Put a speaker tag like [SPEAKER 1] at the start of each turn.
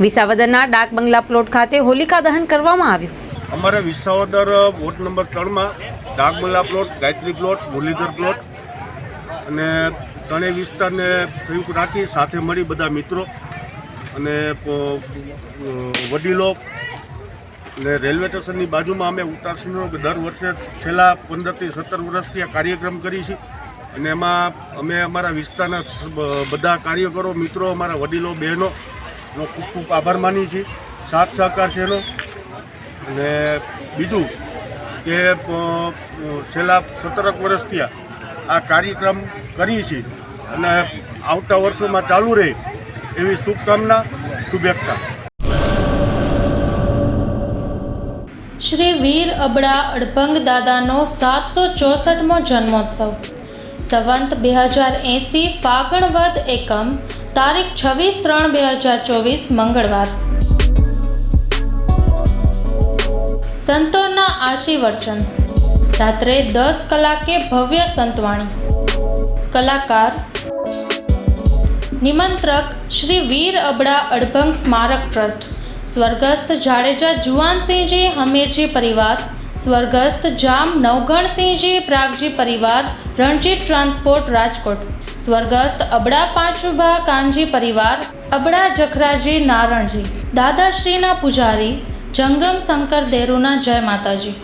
[SPEAKER 1] વિસાવદરના ડાક બંગલા પ્લોટ ખાતે હોલિકા દહન કરવામાં આવ્યું.
[SPEAKER 2] અમારે વિસાવદર વોર્ડ નંબર ત્રણમાં Dakbangla plot, Gayatri plot, Muralidhar plot અને ત્રણેય વિસ્તારને સંયુક્ત રાખી સાથે મળી બધા મિત્રો અને વડીલો અને રેલવે સ્ટેશનની બાજુમાં અમે ઉતારસીનો દર વર્ષે છેલ્લા પંદરથી સત્તર વર્ષથી આ કાર્યક્રમ કરી છે અને એમાં અમે અમારા વિસ્તારના બધા કાર્યકરો, મિત્રો, અમારા વડીલો, બહેનો નો ખૂબ ખૂબ આભાર માની છીએ. સાથ સહકાર છે એનો. અને બીજું કે છેલ્લા સત્તરક વર્ષથી આ કાર્યક્રમ કરીએ છીએ અને આવતા વર્ષોમાં ચાલુ રહે એવી શુભકામના, શુભેચ્છા.
[SPEAKER 3] શ્રી વીર અબડા અડભંગ દાદાનો સાતસો ચોસઠમો જન્મોત્સવ. સંવંત બે હજાર એંસી ફાગણવદ એકમ તારીખ છવ્વીસ ત્રણ બે હજાર ચોવીસ મંગળવાર. સંતોના આશીર્વચન. રાત્રે દસ કલાકે ભવ્ય સંતવાણી. કલાકાર. નિમંત્રક શ્રી વીર અબડા અડભંગ સ્મારક ટ્રસ્ટ. સ્વર્ગસ્થ જાડેજા જુવાનસિંહજી હમીરજી પરિવાર. સ્વર્ગસ્થ જામ નવગણસિંહજી પ્રાગજી પરિવાર. રણજીત ટ્રાન્સપોર્ટ રાજકોટ. સ્વર્ગસ્થ અબડા પાંચુભા કાનજી પરિવાર, અબડા જખરાજી નારણજી, દાદાશ્રીના પૂજારી, જંગમ શંકર દેરુના જય માતાજી.